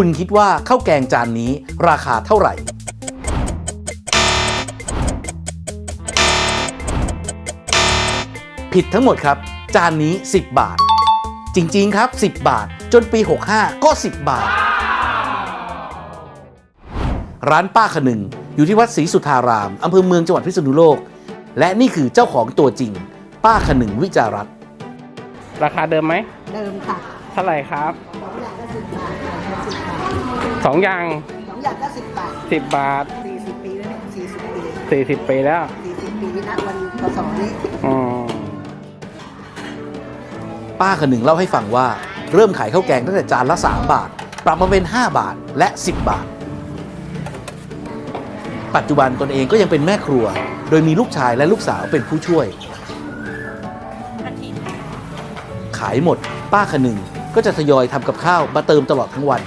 คุณคิดว่าข้าวแกงจานนี้ราคาเท่าไหร่ ผิดทั้งหมดครับ จานนี้ 10 บาท จริง ๆ ครับ 10 บาท จนปี 65 ก็ 10 บาท ร้านป้าขนึง อยู่ที่วัดศรีสุทธารามอำเภอเมืองจังหวัดพิษณุโลก และนี่คือเจ้าของตัวจริง ป้าขนึงวิจารัตน์ราคาเดิมไหม เดิมค่ะเท่าไหร่ครับสองอย่างก็สิบบาทสองอย่างก็สิบบาทสองอย่างสิบบาทสี่สิบปีแล้วเนี่ยสี่สิบปีสี่สิบปีแล้วสี่สิบปีณวันพศนี้อืมป้าขนึงเล่าให้ฟังว่า เริ่มขายข้าวแกงตั้งแต่จานละ 3 บาท ปรับมาเป็น 5 บาทและ 10 บาท ปัจจุบันตนเองก็ยังเป็นแม่ครัว โดยมีลูกชายและลูกสาวเป็นผู้ช่วย ขายหมด ป้าขนึง ก็จะทยอยทำกับข้าวมาเติมตลอดทั้งวัน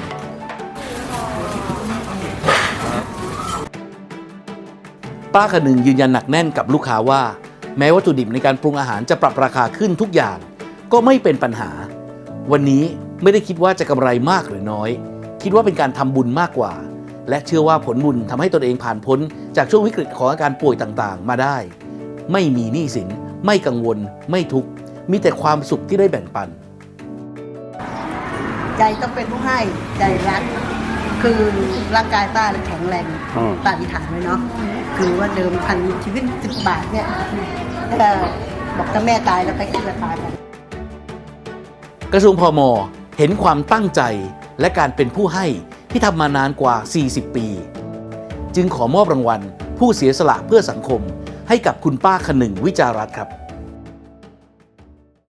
ป้าขนึงยืนยันหนักแน่นกับลูกค้าว่า แม้วัตถุดิบในการปรุงอาหารจะปรับราคาขึ้นทุกอย่าง ก็ไม่เป็นปัญหา วันนี้ไม่ได้คิดว่าจะกำไรมากหรือน้อย คิดว่าเป็นการทำบุญมากกว่า และเชื่อว่าผลบุญทำให้ตนเองผ่านพ้น จากช่วงวิกฤตของอาการป่วยต่างๆ มาได้ ไม่มีหนี้สิน ไม่กังวล ไม่ทุกข์มีแต่ความสุขที่ได้แบ่งปัน ใจต้องเป็นผู้ให้ใจรัก คือร่างกายป้าเนี่ยแข็งแรงอืม ป้าอธิษฐานไว้เนาะคือว่าเดิมพันชีวิตสิบบาทเนี่ยถ้าบอกถ้าแม่ตายแล้วใครคิดจะตายกัน กระทรวงพม เห็นความตั้งใจและการเป็นผู้ให้ที่ทำมานานกว่า 40 ปี จึงขอมอบรางวัล ผู้เสียสละเพื่อสังคมให้กับคุณป้าขนึงวิจารัตน์ครับ